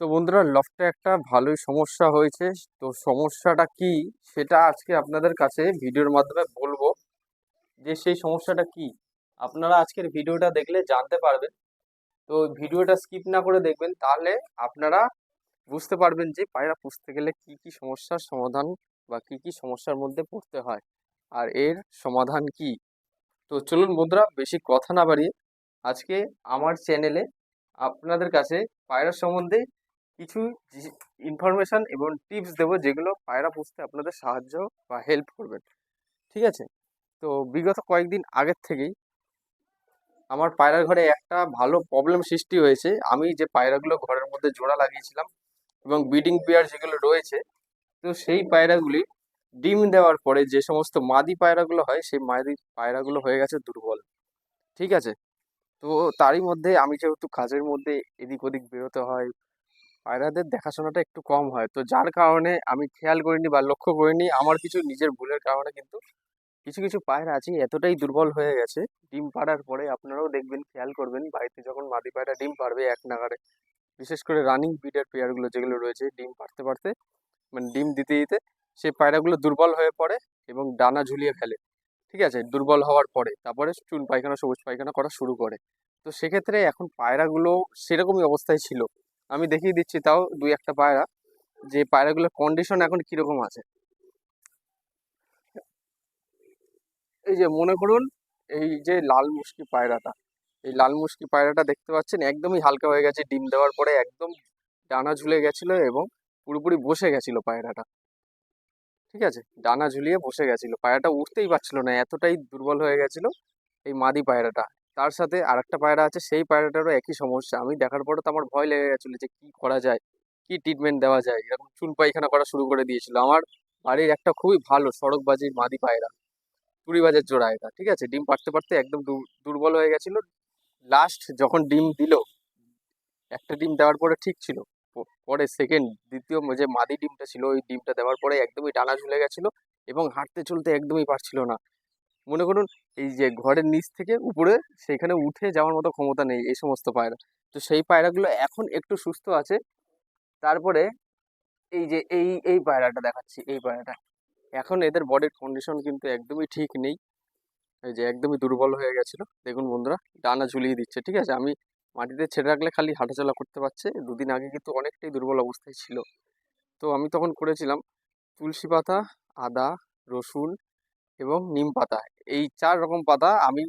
তো বন্ধুরা লফটে একটা ভালোই সমস্যা হয়েছে। তো সমস্যাটা কি সেটা আজকে আপনাদের কাছে ভিডিওর মাধ্যমে বলব। যে সেই সমস্যাটা কি, আপনারা আজকের ভিডিওটা দেখলে জানতে পারবেন। তো ভিডিওটা স্কিপ না করে দেখবেন, তাহলে আপনারা বুঝতে পারবেন যে পায়রা পুষতে গেলে কি কি সমস্যার সমাধান বা কি কি সমস্যার মধ্যে পড়তে হয় আর এর সমাধান কি। তো চলুন বন্ধুরা, বেশি কথা না বাড়িয়ে আজকে আমার চ্যানেলে আপনাদের কাছে পায়রা সম্বন্ধে কিছু ইনফরমেশন এবং টিপস দেবো যেগুলো পায়রা পুষতে আপনাদের সাহায্য বা হেল্প করবেন ঠিক আছে? তো বিগত কয়েকদিন আগের থেকেই আমার পায়রার ঘরে একটা ভালো প্রবলেম সৃষ্টি হয়েছে। আমি যে পায়রাগুলো ঘরের মধ্যে জোড়া লাগিয়েছিলাম এবং ব্রিডিং পেয়ার যেগুলো রয়েছে, তো সেই পায়রাগুলি ডিম দেওয়ার পরে যে সমস্ত মাদি পায়রাগুলো হয়, সেই মাদি পায়রাগুলো হয়ে গেছে দুর্বল। ঠিক আছে? তো তারই মধ্যে আমি যেহেতু কাজের মধ্যে এদিক ওদিক বেরোতে হয় পায়রাদের দেখাশোনাটা একটু কম হয়। তো যার কারণে আমি খেয়াল করিনি বা লক্ষ্য করিনি, আমার কিছু নিজের ভুলের কারণে কিন্তু কিছু কিছু পায়রা আছে, এতটাই দুর্বল হয়ে গেছে। ডিম পাড়ার পরে আপনারাও দেখবেন, খেয়াল করবেন, বাড়িতে যখন মাদি পায়রা ডিম পারবে এক নাগারে বিশেষ করে রানিং ব্রিডের পেয়ারগুলো যেগুলো রয়েছে, ডিম পারতে পারতে মানে ডিম দিতে দিতে, সেই পায়রাগুলো দুর্বল হয়ে পড়ে এবং ডানা ঝুলিয়ে ফেলে। ঠিক আছে? দুর্বল হওয়ার পরে, তারপরে চুন পায়খানা, সবুজ পায়খানা করা শুরু করে। তো সেক্ষেত্রে এখন পায়রাগুলো সেরকমই অবস্থায় ছিল। আমি দেখিয়ে দিচ্ছি তাও দুই একটা পায়রা, যে পায়রাগুলোর কন্ডিশন এখন কীরকম আছে। এই যে মনে করুন, এই যে লাল মুশকি পায়রাটা, এই লাল মুশকি পায়রাটা দেখতে পাচ্ছেন, একদমই হালকা হয়ে গেছে, ডিম দেওয়ার পরে একদম ডানা ঝুলে গেছিল এবং পুরোপুরি বসে গেছিল পায়রাটা। ঠিক আছে? ডানা ঝুলিয়ে বসে গেছিল, পায়রাটা উঠতেই পারছিল না, এতটাই দুর্বল হয়ে গেছিল, এই মাদি পায়রাটা। তার সাথে আরেকটা পায়রা আছে, সেই পায়রাটারও একই সমস্যা। আমি দেখার পরে তো আমার ভয় লেগে গেছিল যে কি করা যায়, কি ট্রিটমেন্ট দেওয়া যায়। এরকম চুন পায়খানা করা শুরু করে দিয়েছিল। আমার বাড়ির একটা খুবই ভালো সড়কবাজির মাদি পায়রা কুড়িবাজের জোড়া এটা, ঠিক আছে? ডিম পারতে পারতে একদম দুর্বল হয়ে গেছিল। লাস্ট যখন ডিম দিল, একটা ডিম দেওয়ার পরে ঠিক ছিল। পরে সেকেন্ড দ্বিতীয় যে মাদি ডিমটা ছিল, ওই ডিমটা দেওয়ার পরে একদমই ডানা ঝুলে গেছিল এবং হাঁটতে চলতে একদমই পারছিল না। মনে করুন, এই যে ঘরের নিচ থেকে উপরে সেখানে উঠে যাওয়ার মতো ক্ষমতা নেই এই সমস্ত পায়রা। তো সেই পায়রাগুলো এখন একটু সুস্থ আছে। তারপরে এই যে এই এই পায়রাটা দেখাচ্ছি, এই পায়রাটা। এখন এদের বডির কন্ডিশন কিন্তু একদমই ঠিক নেই। এই যে একদমই দুর্বল হয়ে গেছিল। দেখুন বন্ধুরা, ডানা ঝুলিয়ে দিচ্ছে, ঠিক আছে? আমি মাটিতে ছেড়ে রাখলে খালি হাঁটাচলা করতে পারছে। দুদিন আগে কিন্তু অনেকটাই দুর্বল অবস্থায় ছিল। তো আমি তখন করেছিলাম তুলসী পাতা, আদা, রসুন এবং নিম পাতা। এই চার রকম পাতা আমি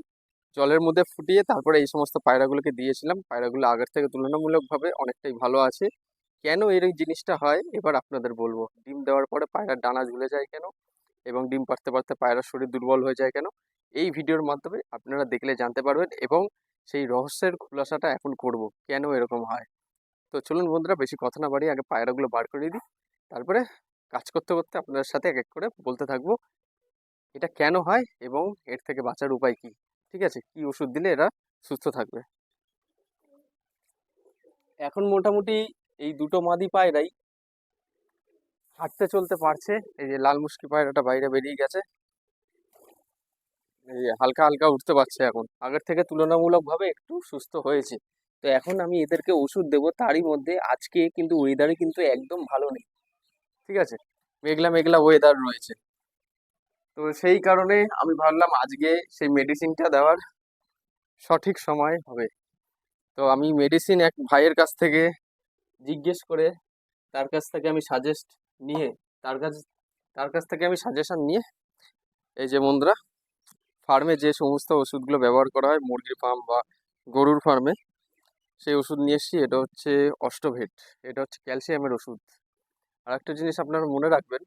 জলের মধ্যে ফুটিয়ে তারপরে এই সমস্ত পায়রাগুলোকে দিয়েছিলাম। পায়রাগুলো আগের থেকে তুলনামূলকভাবে অনেকটাই ভালো আছে। কেন এই জিনিসটা হয়? এবার আপনাদের বলব। ডিম দেওয়ার পরে পায়রার ডানা ঝুলে যায় কেন? এবং ডিম পারতে পারতে পায়রার শরীর দুর্বল হয়ে যায় কেন? এই ভিডিওর মাধ্যমে আপনারা দেখলে জানতে পারবেন এবং সেই রহস্যের খুলাসাটা এখন করব। কেন এরকম হয়? তো চলুন বন্ধুরা, বেশি কথা না বাড়িয়ে আগে পায়রাগুলো বার করে দিই। তারপরে কাজ করতে করতে আপনাদের সাথে এক এক করে বলতে থাকব। এটা কেন হয় এবং এর থেকে বাঁচার উপায় কি? ঠিক আছে, কি ওষুধ দিলে এরা সুস্থ থাকবে? এখন মোটামুটি এই দুটো মাদি পায়রাই হাঁটতে চলতে পারছে। এই যে লাল মুশকি পায়রাটা বাইরে বেরিয়ে গেছে। এই হালকা হালকা উঠতে পারছে এখন। আগের থেকে তুলনামূলকভাবে একটু সুস্থ হয়েছে। তো এখন আমি এদেরকে ওষুধ দেবো, তারই মধ্যে আজকে কিন্তু ওয়েদারে কিন্তু একদম ভালো নেই। ঠিক আছে, মেঘলা মেঘলা ওয়েদার রয়েছে। তো সেই কারণে আমি ভাবলাম আজকে সেই মেডিসিনটা দেওয়ার সঠিক সময় হবে। তো আমি মেডিসিন এক ভাইয়ের কাছ থেকে জিজ্ঞেস করে তার কাছ থেকে আমি সাজেস্ট নিয়ে, তার কাছ তার কাছ থেকে আমি সাজেশান নিয়ে এই যে বন্ধুরা ফার্মে যে সমস্ত ওষুধগুলো ব্যবহার করা হয়, মুরগির ফার্ম বা গরুর ফার্মে সেই ওষুধ নিয়ে এসেছি, এটা হচ্ছে অষ্টভেট, এটা হচ্ছে ক্যালসিয়ামের ওষুধ। আর একটা জিনিস আপনারা মনে রাখবেন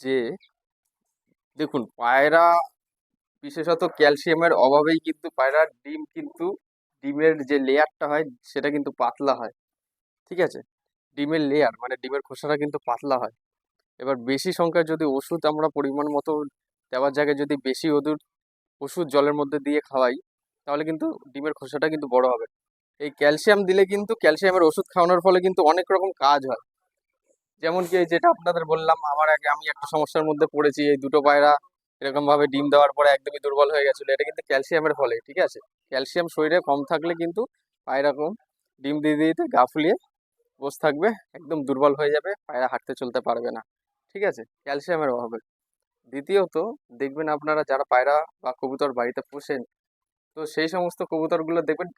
যে দেখুন, পায়রা বিশেষত ক্যালসিয়ামের অভাবেই কিন্তু পায়রার ডিম কিন্তু ডিমের যে লেয়ারটা হয়, সেটা কিন্তু পাতলা হয়। ঠিক আছে? ডিমের লেয়ার মানে ডিমের খোসাটা কিন্তু পাতলা হয়। এবার বেশি সংখ্যায় যদি ওষুধ আমরা পরিমাণ মতো দেওয়ার জায়গায় যদি বেশি ওষুধ ওষুধ জলের মধ্যে দিয়ে খাওয়াই, তাহলে কিন্তু ডিমের খোসাটা কিন্তু বড় হবে। এই ক্যালসিয়াম দিলে কিন্তু ক্যালসিয়ামের ওষুধ খাওয়ানোর ফলে কিন্তু অনেক রকম কাজ হয়। যেমন কি যেটা আপনাদের বললাম, আমার আগে, আমি একটা সমস্যার মধ্যে পড়েছি, এই দুটো পায়রা এরকম ভাবে ডিম দেওয়ার পরে একদমই দুর্বল হয়ে গেছিল। এটা কিন্তু ক্যালসিয়ামের ফলে, ঠিক আছে? ক্যালসিয়াম শরীরে কম থাকলে কিন্তু পায়রা কম, ডিম দিয়ে দিতে, গা ফুলিয়ে বসে থাকবে, একদম দুর্বল হয়ে যাবে, পায়রা হাঁটতে চলতে পারবে না, ঠিক আছে? ক্যালসিয়ামের অভাবে। দ্বিতীয়ত, দেখবেন আপনারা যারা পায়রা বা কবুতর বাড়িতে পোষেন, তো সেই সমস্ত কবুতরগুলো দেখবেন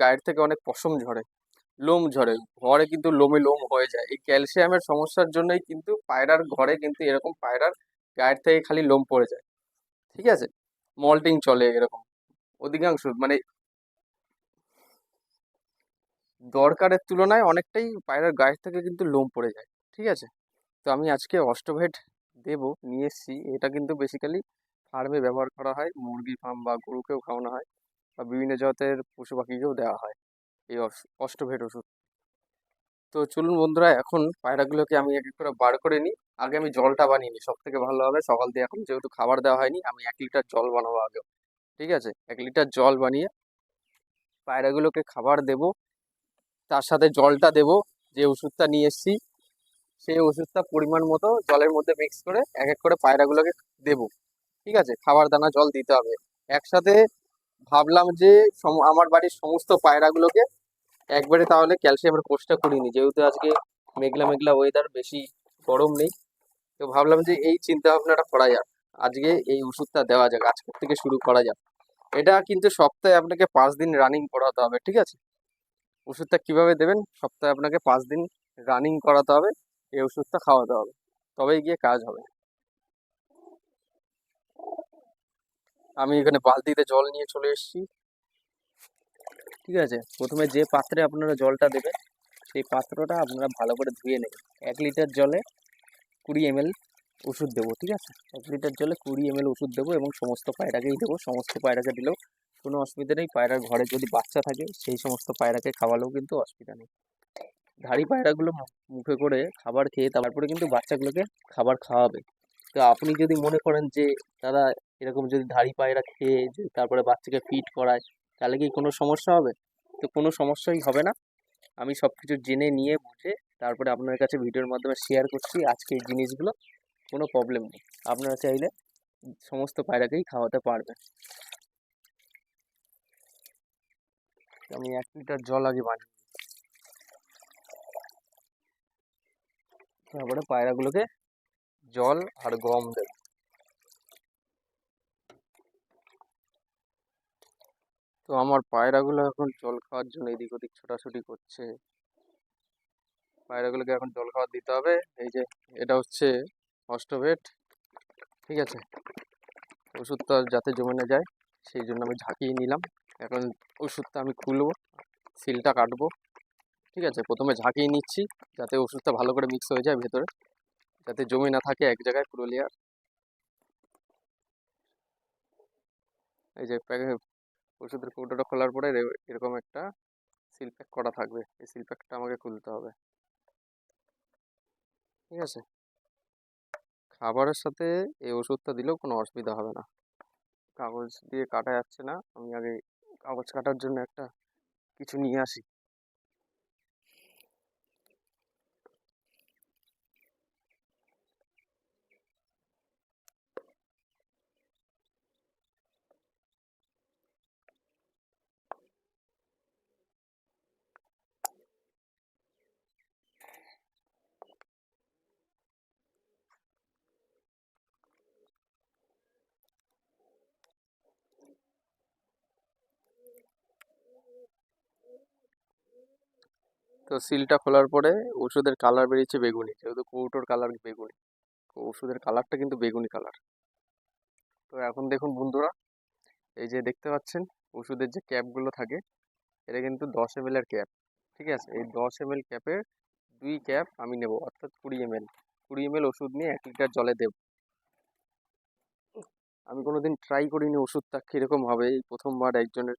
গায়ের থেকে অনেক পশম ঝরে। লোম ঝরে, ঘরে কিন্তু লোমে লোম হয়ে যায়। এই ক্যালসিয়ামের সমস্যার জন্যই কিন্তু পায়রার ঘরে কিন্তু এরকম পায়রার গায়ের থেকে খালি লোম পড়ে যায়। ঠিক আছে? মল্টিং চলে এরকম। অধিকাংশ মানে দরকারের তুলনায় অনেকটাই পায়রার গায়ের থেকে কিন্তু লোম পড়ে যায়। ঠিক আছে? তো আমি আজকে অস্টোভেট দেবো, নিয়ে এসেছি। এটা কিন্তু বেসিক্যালি ফার্মে ব্যবহার করা হয়। মুরগি ফার্ম বা গরুকেও খাওয়ানো হয় বা বিভিন্ন জাতের পশু পাখিকেও দেওয়া হয়। এই অস্টোভেট ওষুধ। তো চলুন বন্ধুরা, এখন পায়রাগুলোকে আমি এক এক করে বার করে নিই। আগে আমি জলটা বানিয়ে নিই সব থেকে ভালো হবে সকাল দিয়ে। এখন যেহেতু খাবার দেওয়া হয়নি, আমি এক লিটার জল বানাবো আগে ঠিক আছে? এক লিটার জল বানিয়ে পায়রাগুলোকে খাবার দেবো। তার সাথে জলটা দেবো, যে ওষুধটা নিয়ে এসেছি, সেই ওষুধটা পরিমাণ মতো জলের মধ্যে মিক্স করে এক এক করে পায়রাগুলোকে দেবো। ঠিক আছে? খাবার দানা, জল দিতে হবে। একসাথে ভাবলাম যে আমার বাড়ির সমস্ত পায়রাগুলোকে একবারে তাহলে ক্যালসিয়ামের কোর্সটা করিনি। যেহেতু আজকে মেঘলা মেঘলা ওয়েদার বেশি গরম নেই। তো ভাবলাম যে এই চিন্তা ভাবনাটা করা যাক। আজকে এই ওষুধটা দেওয়া যাক। আজকের থেকে শুরু করা যাক। এটা কিন্তু সপ্তাহে আপনাকে পাঁচ দিন রানিং করাতে হবে, ঠিক আছে? ওষুধটা কীভাবে দেবেন? সপ্তাহে আপনাকে পাঁচ দিন রানিং করাতে হবে, এই ওষুধটা খাওয়াতে হবে। তবেই গিয়ে কাজ হবে। আমি এখানে বালতিতে জল নিয়ে চলে এসেছি। ঠিক আছে? প্রথমে যে পাত্রে আপনারা জলটা দেবেন, সেই পাত্রটা আপনারা ভালো করে ধুয়ে নেবেন। এক লিটার জলে কুড়ি এমএল ওষুধ দেবো, ঠিক আছে? এক লিটার জলে কুড়ি এমএল ওষুধ দেবো এবং সমস্ত পায়রাকেই দেবো। সমস্ত পায়রাকে দিলেও কোনো অসুবিধা নেই। পায়রার ঘরে যদি বাচ্চা থাকে, সেই সমস্ত পায়রাকে খাওয়ালেও কিন্তু অসুবিধা নেই। ধাড়ি পায়রাগুলো মুখে করে খাবার খেয়ে তারপরে কিন্তু বাচ্চাগুলোকে খাবার খাওয়াবে। তো আপনি যদি মনে করেন যে তারা এরকম যদি ধাড়ি পায়রা খেয়ে তারপরে বাচ্চাকে ফিট করায় তাহলে কি কোনো সমস্যা হবে? তো কোনো সমস্যাই হবে না। আমি সব কিছু জেনে নিয়ে বুঝে তারপরে আপনার কাছে ভিডিওর মাধ্যমে শেয়ার করছি আজকে এই জিনিসগুলো। কোনো প্রবলেম নেই। আপনারা চাইলে সমস্ত পায়রাকেই খাওয়াতে পারবেন। আমি এক লিটার জল আগে বানিয়ে তারপরে পায়রাগুলোকে জল আর গম দেব। তো আমার পায়রাগুলো এখন জল খাওয়ার জন্য এদিক ওদিক ছোটাছুটি করছে। পায়রাগুলোকে এখন জল খাওয়ার দিতে হবে। এই যে এটা হচ্ছে অস্টোভেট, ঠিক আছে? ওষুধটা যাতে জমে না যায়, সেই জন্য আমি ঝাঁকিয়ে নিলাম। এখন ওষুধটা আমি খুলবো, সিলটা কাটবো, ঠিক আছে? প্রথমে ঝাঁকিয়ে নিচ্ছি, যাতে ওষুধটা ভালো করে মিক্স হয়ে যায় ভেতরে, যাতে জমি না থাকে এক জায়গায় পুরো লেয়ার এই যে ওষুধের কৌটোটা খোলার পরে এরকম একটা সিল প্যাক করা থাকবে। এই সিল প্যাকটা আমাকে খুলতে হবে। ঠিক আছে? খাবারের সাথে এই ওষুধটা দিলেও কোনো অসুবিধা হবে না। কাগজ দিয়ে কাটা যাচ্ছে না। আমি আগে কাগজ কাটার জন্য একটা কিছু নিয়ে আসি। তো সিলটা খোলার পরে ওষুধের কালার বেরিয়েছে বেগুনি। যেহেতু কৌটোর কালার বেগুনি ওষুধের কালারটা কিন্তু বেগুনি কালার তো এখন দেখুন বন্ধুরা, এই যে দেখতে পাচ্ছেন, ওষুধের যে ক্যাপগুলো থাকে, এটা কিন্তু দশ এম এর ক্যাপ ঠিক আছে? এই দশ এম এল ক্যাপের দুই ক্যাপ আমি নেব, অর্থাৎ কুড়ি এম এল কুড়ি এম এল ওষুধ নিয়ে এক লিটার জলে দেব। আমি কোনোদিন ট্রাই করিনি ওষুধটা, কীরকম হবে? এই প্রথমবার একজনের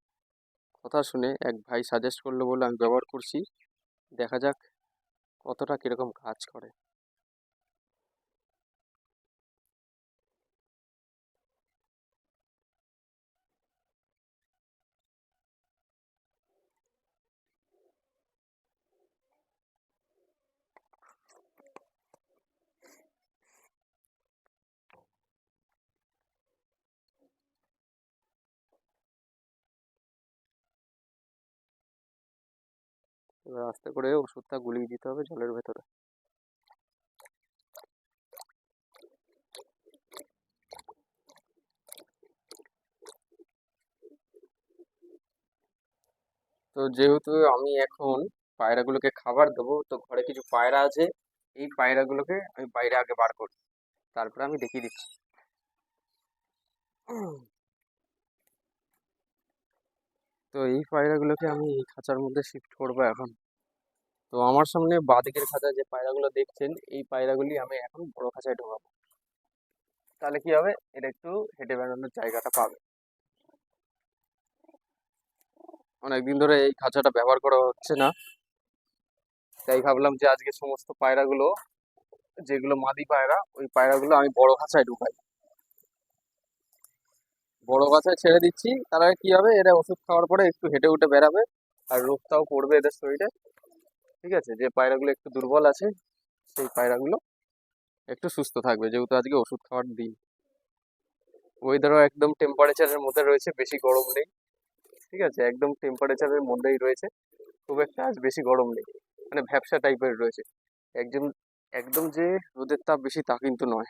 কথা শুনে এক ভাই সাজেস্ট করল বলে আমি ব্যবহার করছি। দেখা যাক কতটা কীরকম কাজ করে। এবার আস্তে করে ওষুধটা গুলিয়ে দিতে হবে জলের ভেতরে। তো যেহেতু আমি এখন পায়রাগুলোকে খাবার দেবো, তো ঘরে কিছু পায়রা আছে, এই পায়রাগুলোকে আমি বাইরে আগে বার করি। তারপরে আমি দেখিয়ে দিচ্ছি। তো এই পায়রাগুলোকে আমি খাঁচার মধ্যে শিফট করব এখন। তো আমার সামনে বাঁদিকের খাঁচায় যে পায়রাগুলো দেখছেন, এই পায়রাগুলি আমি এখন বড় খাঁচায় ঢোকাবো। তাহলে কি হবে? এটা একটু হেঁটে বেড়ানোর জায়গাটা পাবে। অনেকদিন ধরে এই খাঁচাটা ব্যবহার করা হচ্ছে না। তাই ভাবলাম যে আজকে সমস্ত পায়রাগুলো, যেগুলো মাদি পায়রা, ওই পায়রাগুলো আমি বড় খাঁচায় ঢুকাই। বড় খাঁচায় ছেড়ে দিচ্ছি। তাহলে কি হবে? এরা ওষুধ খাওয়ার পরে একটু হেঁটে উঠে বেড়াবে। আর রোগটাও পড়বে এদের শরীরে। ঠিক আছে? যে পায়রাগুলো একটু দুর্বল আছে, সেই পায়রাগুলো একটু সুস্থ থাকবে। যেহেতু আজকে ওষুধ খাওয়ার দিন। ওয়েদারও একদম টেম্পারেচারের মধ্যে রয়েছে, বেশি গরম নেই। ঠিক আছে? একদম টেম্পারেচারের মধ্যেই রয়েছে। খুব একটা আজ বেশি গরম নেই। মানে ভ্যাবসা টাইপের রয়েছে। একদম একদম যে রোদের তাপ বেশি তা কিন্তু নয়।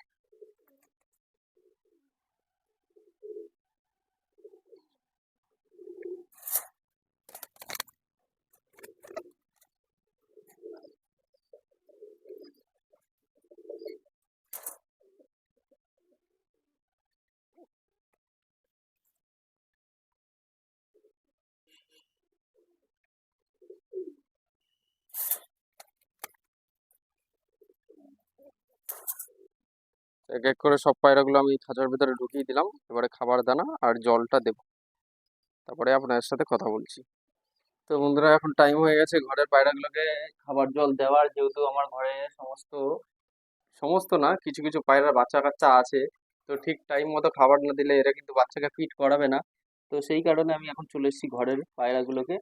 এক এক করে সব পায়রাগুলো আমি খাঁচার ভিতরে ঢুকিয়ে দিলাম। এবারে খাবার দানা আর জলটা দেব। তারপরে আপনাদের সাথে কথা বলছি। তো বন্ধুরা, এখন টাইম হয়ে গেছে ঘরের পায়রাগুলোকে খাবার জল দেওয়ার। যেহেতু আমার ঘরে সমস্ত সমস্ত না, কিছু কিছু পায়রার বাচ্চা কাচ্চা আছে। তো ঠিক টাইম মতো খাবার না দিলে এরা কিন্তু বাচ্চাকে ফিট করাবে না। তো সেই কারণে আমি এখন চলে এসেছি ঘরের পায়রাগুলোকে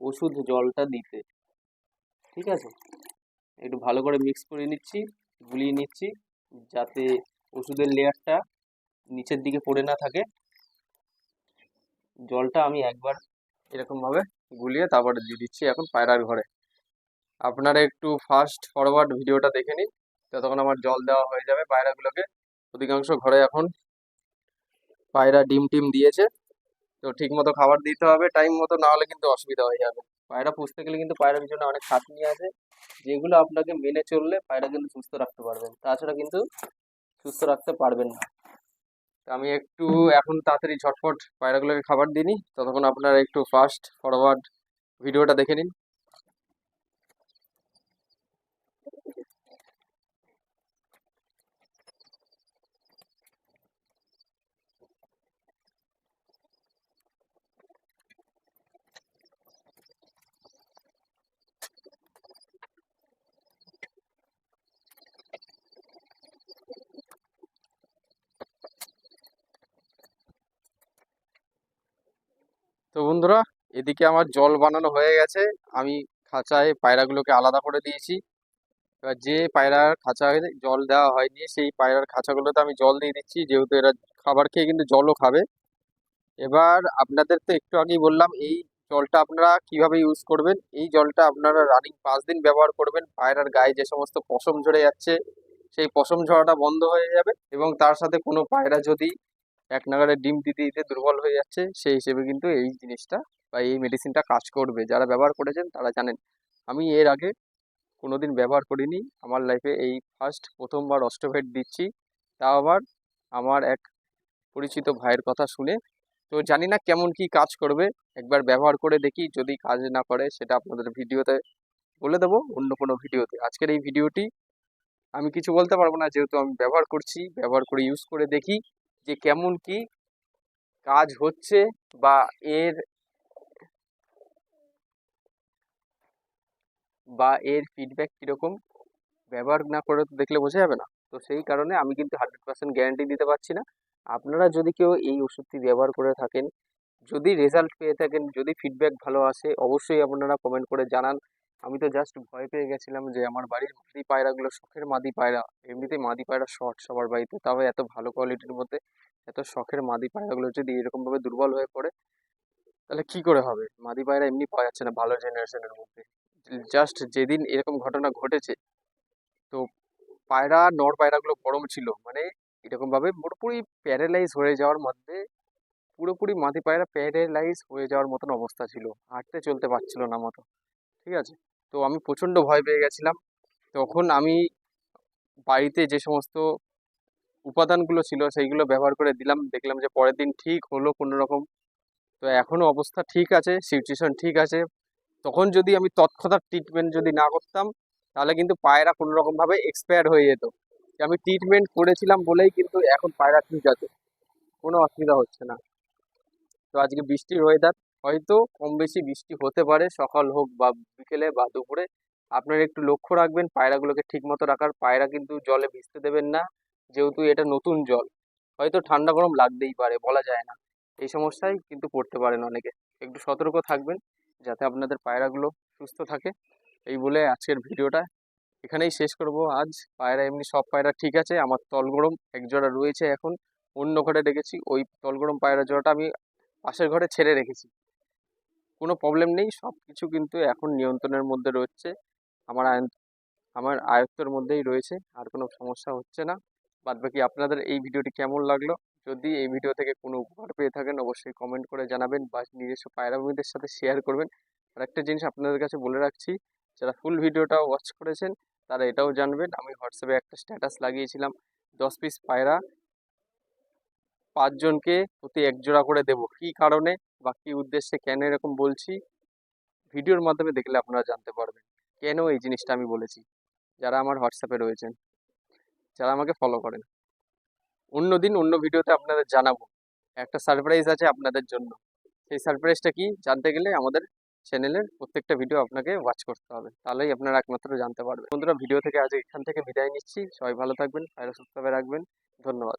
ওষুধ জলটা দিতে। ঠিক আছে? একটু ভালো করে মিক্স করে নিচ্ছি, গুলিয়ে নিচ্ছি। যাতে ওষুধের লেয়ারটা নিচের দিকে পড়ে না থাকে। জলটা আমি একবার এরকমভাবে গুলিয়ে তারপরে দিয়ে দিচ্ছি এখন পায়রার ঘরে। আপনারা একটু ফাস্ট ফরওয়ার্ড ভিডিওটা দেখে নিন ততক্ষণ আমার জল দেওয়া হয়ে যাবে পায়রাগুলোকে। অধিকাংশ ঘরে এখন পায়রা ডিম টিম দিয়েছে। তো ঠিক মতো খাবার দিতে হবে টাইম মতো না হলে কিন্তু অসুবিধা হয়ে যাবে। পায়রা পুষতে গেলে কিন্তু পায়রার পিছনে অনেক খাটনি আছে। যেগুলো আপনাকে মেনে চললে পায়রা কিন্তু সুস্থ রাখতে পারবেন। তাছাড়া কিন্তু সুস্থ রাখতে পারবেন না। আমি একটু এখন তাড়াতাড়ি ঝটফট পায়রাগুলোকে খাবার দিই ততক্ষণ আপনারা একটু ফাস্ট ফরওয়ার্ড ভিডিওটা দেখে নিন। তো বন্ধুরা, এদিকে আমার জল বানানো হয়ে গেছে। আমি খাঁচায় পায়রাগুলোকে আলাদা করে দিয়েছি। এবার যে পায়রার খাঁচায় জল দেওয়া হয়নি, সেই পায়রার খাঁচাগুলোতে আমি জল দিয়ে দিচ্ছি। যেহেতু এরা খাবার খেয়ে কিন্তু জলও খাবে। এবার আপনাদের তো একটু আগেই বললাম, এই জলটা আপনারা কীভাবে ইউজ করবেন? এই জলটা আপনারা রানিং পাঁচ দিন ব্যবহার করবেন। পায়রার গায়ে যে সমস্ত পশম ঝরে যাচ্ছে, সেই পশম ঝরাটা বন্ধ হয়ে যাবে। এবং তার সাথে কোনো পায়রা যদি এক নাগারে ডিম দিতে দিতে দুর্বল হয়ে যাচ্ছে, সেই হিসেবে কিন্তু এই জিনিসটা বা এই মেডিসিনটা কাজ করবে। যারা ব্যবহার করেছেন তারা জানেন। আমি এর আগে কোনোদিন ব্যবহার করিনি। আমার লাইফে এই ফার্স্ট প্রথমবার অস্টোভেট দিচ্ছি। তাও আবার আমার এক পরিচিত ভাইয়ের কথা শুনে। তো জানি না কেমন কি কাজ করবে। একবার ব্যবহার করে দেখি। যদি কাজ না করে, সেটা আপনাদের ভিডিওতে বলে দেবো। অন্য কোনো ভিডিওতে। আজকের এই ভিডিওটি আমি কিছু বলতে পারব না। যেহেতু আমি ব্যবহার করছি, ব্যবহার করে ইউজ করে দেখি। যে কেমন কি কাজ হচ্ছে বা এর বা এর ফিডব্যাক কীরকম ব্যবহার না করে তো দেখলে বোঝা যাবে না। তো সেই কারণে আমি কিন্তু হান্ড্রেড পার্সেন্ট গ্যারান্টি দিতে পারছি না। আপনারা যদি কেউ এই ওষুধটি ব্যবহার করে থাকেন, যদি রেজাল্ট পেয়ে থাকেন, যদি ফিডব্যাক ভালো আসে, অবশ্যই আপনারা কমেন্ট করে জানান। আমি তো জাস্ট ভয় পেয়ে গেছিলাম যে আমার বাড়ির মাদি পায়রাগুলো শখের মাদি পায়রা, এমনিতেই মাদি পায়রা শর্ট সবার বাড়িতে। তবে এত ভালো কোয়ালিটির মধ্যে এত শখের মাদি পায়রাগুলো যদি এরকমভাবে দুর্বল হয়ে পড়ে, তাহলে কি করে হবে? মাদি পায়রা এমনি পাওয়া যাচ্ছে না ভালো জেনারেশনের মধ্যে। জাস্ট যেদিন এরকম ঘটনা ঘটেছে, তো পায়রা, নর পায়রাগুলো গরম ছিল মানে এরকমভাবে পুরোপুরি প্যারালাইজ হয়ে যাওয়ার মধ্যে, পুরোপুরি মাদি পায়রা প্যারালাইজ হয়ে যাওয়ার মতন অবস্থা ছিল। হাঁটতে চলতে পারছিল না মতো। ঠিক আছে? তো আমি প্রচণ্ড ভয় পেয়ে গেছিলাম। তখন আমি বাড়িতে যে সমস্ত উপাদানগুলো ছিল সেইগুলো ব্যবহার করে দিলাম। দেখলাম যে পরের দিন ঠিক হলো কোনো রকম। তো এখনও অবস্থা ঠিক আছে সিচুয়েশন ঠিক আছে। তখন যদি আমি তৎক্ষণাৎ ট্রিটমেন্ট যদি না করতাম, তাহলে কিন্তু পায়রা কোনো রকমভাবে এক্সপায়ার হয়ে যেত। আমি ট্রিটমেন্ট করেছিলাম বলেই কিন্তু এখন পায়রা ঠিক আছে। কোনো অসুবিধা হচ্ছে না। তো আজকে বৃষ্টির ওয়েদার হয়তো কম বেশি বৃষ্টি হতে পারে, সকাল হোক বা বিকেলে বা দুপুরে। আপনারা একটু লক্ষ্য রাখবেন, পায়রাগুলোকে ঠিক মতো রাখার। পায়রা কিন্তু জলে ভিজতে দেবেন না, যেহেতু এটা নতুন জল। হয়তো ঠান্ডা গরম লাগতেই পারে, বলা যায় না। এই সমস্যায় কিন্তু পড়তে পারেন অনেকে। একটু সতর্ক থাকবেন, যাতে আপনাদের পায়রাগুলো সুস্থ থাকে। এই বলে আজকের ভিডিওটা এখানেই শেষ করব। আজ পায়রা এমনি সব পায়রা ঠিক আছে, আমার তলগরম এক জোড়া রয়েছে এখন। অন্য ঘরে রেখেছি, ওই তলগরম পায়রা জোড়াটা আমি পাশের ঘরে ছেড়ে রেখেছি। কোনো প্রবলেম নেই। সব কিছু কিন্তু এখন নিয়ন্ত্রণের মধ্যে রয়েছে। আমার আমার আয়ত্তের মধ্যেই রয়েছে। আর কোনো সমস্যা হচ্ছে না। বাদবাকি আপনাদের এই ভিডিওটি কেমন লাগল? যদি এই ভিডিও থেকে কোনো উপকার পেয়ে থাকেন, অবশ্যই কমেন্ট করে জানাবেন বা নিজস্ব পায়রাভূমিদের সাথে শেয়ার করবেন। আর একটা জিনিস আপনাদের কাছে বলে রাখছি, যারা ফুল ভিডিওটা ওয়াচ করেছেন, তারা এটাও জানবেন। আমি হোয়াটসঅ্যাপে একটা স্ট্যাটাস লাগিয়েছিলাম, দশ পিস পায়রা, পাঁচজনকে প্রতি এক জোড়া করে দেবো। কী কারণে? বা কী উদ্দেশ্যে কেন এরকম বলছি, ভিডিওর মাধ্যমে দেখলে আপনারা জানতে পারবেন কেন এই জিনিসটা আমি বলেছি। যারা আমার হোয়াটসঅ্যাপে রয়েছেন, যারা আমাকে ফলো করেন অন্য দিন অন্য ভিডিওতে আপনাদের জানাব। একটা সারপ্রাইজ আছে আপনাদের জন্য। সেই সারপ্রাইজটা কি? জানতে গেলে আমাদের চ্যানেলের প্রত্যেকটা ভিডিও আপনাকে ওয়াচ করতে হবে। তাহলেই আপনারা একমাত্র জানতে পারবেন। বন্ধুরা ভিডিও থেকে আজ এখান থেকে বিদায় নিচ্ছি। সবাই ভালো থাকবেন ভাইরাস সুস্থভাবে রাখবেন। ধন্যবাদ।